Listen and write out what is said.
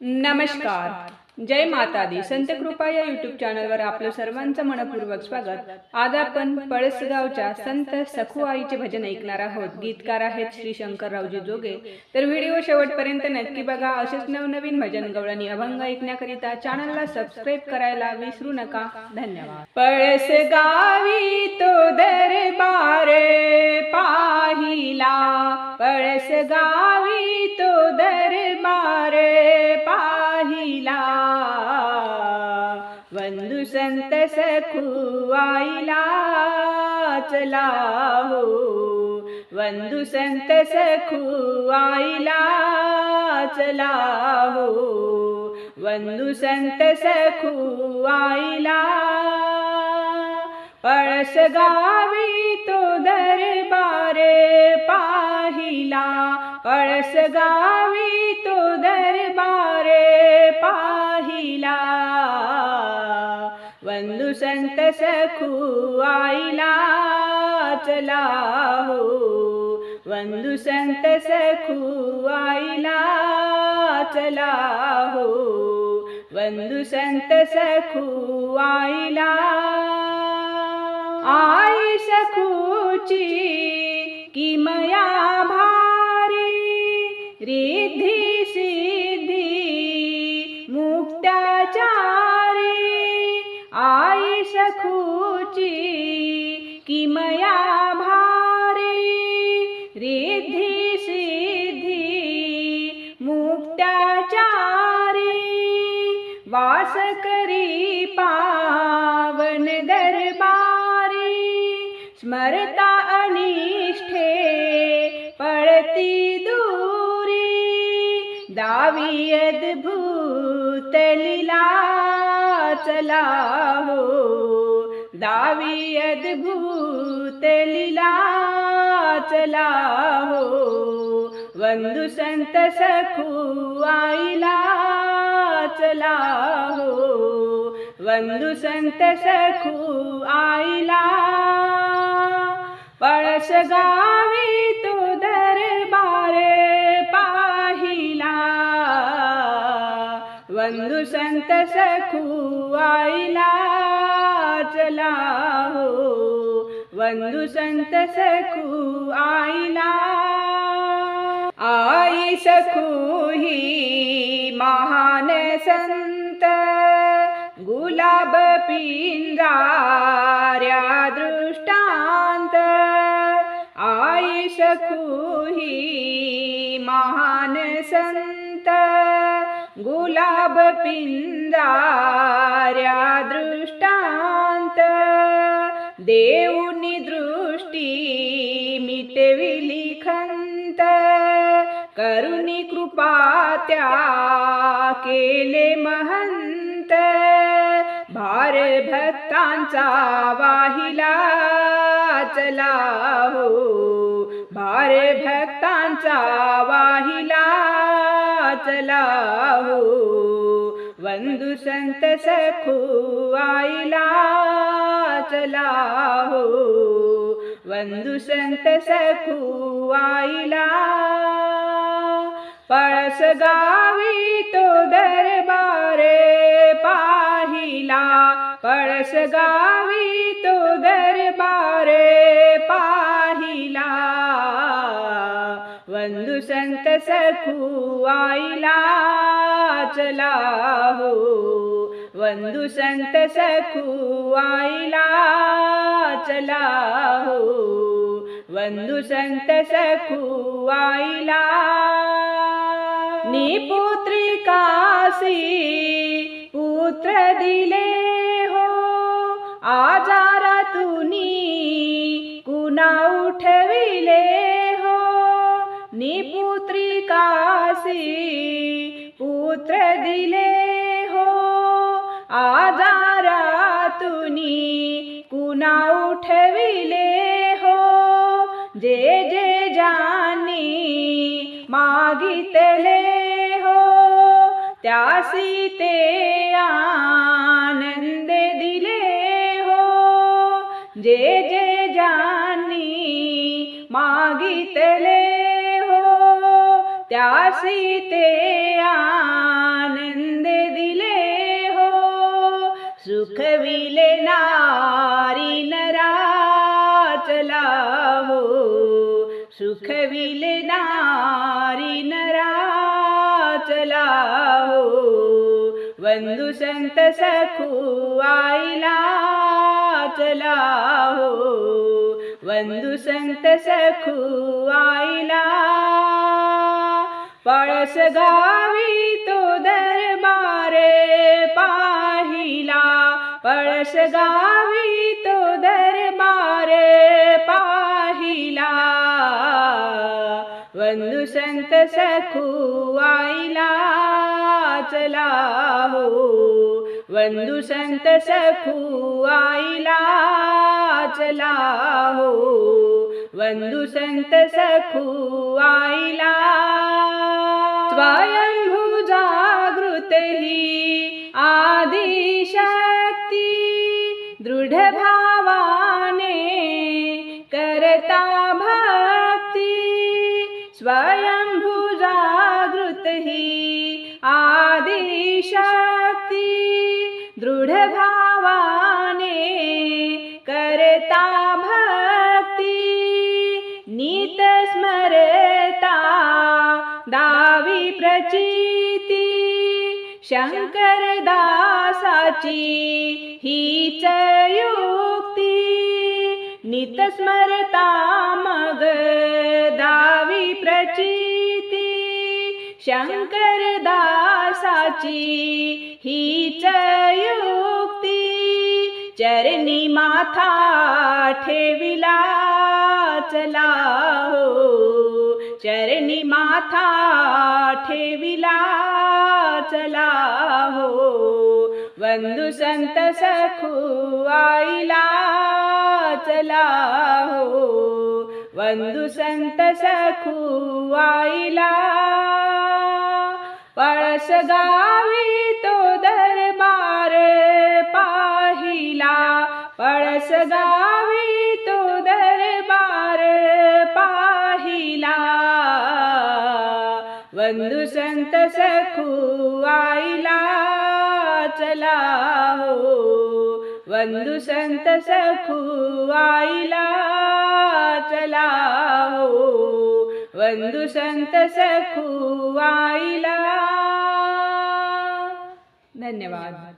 नमस्कार. जय माता दी संत कृपा या युट्यूब चॅनलवर आपलं सर्वांचं मनपूर्वक स्वागत. आज आपण पळसगावच्या संत सखू आईचे भजन ऐकणार आहोत. गीतकार आहेत श्री शंकररावजी जोगे. तर व्हिडिओ शेवटपर्यंत नक्की बघा. असेच नवनवीन भजन गवळणी अभंग ऐकण्याकरिता चॅनलला सबस्क्राईब करायला विसरू नका. धन्यवाद. पळसगावी तो दरबार पाहिला. पळसगावी तो दरबार सखू चला हो। वंदु संत सखू चला हो। वंदू संत सखू पळस पळसगावी तो दरबार पाहिला। पळस गावी संत सखू आईला चला हो. वंदू संत सखू आईला चला हो. वंदू संत सखू आईला आई सखूची किमया भारी रिद्धी वास करी पावन दरबारी स्मरता अनिष्ठे पळती दूरी दावी अद्भूत लीला चला हो दावी अद्भूत लीला चला हो. वंदू संत सखू आईला चला हो। वंदू संत आईला पळस गावी तो दरबार पाहिला। वंदू संत सखू आईला चला हो। वंदू संत आईला आई महान संत गुलाब पिंजाऱ्या दृष्टांत आई सखूही महान संत गुलाब पिंजाऱ्या दृष्टांत देऊनी दृष्टी मिटविली खंत करुणी कृपा त्या केले महंत. भार भक्तांचा वाहिला चला हो. भार भक्तांचा वाहिला चला हो. वंदू संत सखू आईला चला हो. वंदू संत सखू आईला पळस गावी तो दरबारे पाहिला. पळस गावी तो दरबारे पाहिला. वंदू संत सखू आईला चला हो. वंदू संत सखू आईला चला हो. वंदू संत सखू आईला। निपुत्रिकासी पुत्र दिले हो। आजारातुनी कुणा उठविले हो। निपुत्रिकासी पुत्र दिले हो। आजारातुनी कुणा उठविले जे जे जानी मागितले हो त्यासी ते आनंद दिले हो. जे जे जानी मागितले हो त्यासी ते आनंद दिले हो. सुखविले ना सुखविले नारी नराचला हो. बंधू संत सखू आईला चला हो. बंधू संत सखू पळस गावी तो दरबारे पाहिला. पळस गावी तो दरबार बंधू संत सखू आईला चला हो. बंधू संत सखू आईला चला हो. बंधू संत सखू आईला शंकर दासाची हीच युक्ती नित स्मरता मग दावी प्रचिती. शंकर दासाची हीच युक्ती चरणी माथा ठेविला चला हो चरणी माथा ठेविला चला हो. बंधू संत सखू आईला चला हो. बंधू संत सखू आईला पळस गावी तो दरबार पाहिला. पळस गावी बंधू संत सखू आईला चला हो। बंधू संत सखू आईला चला हो। बंधू संत सखू आईला। धन्यवाद।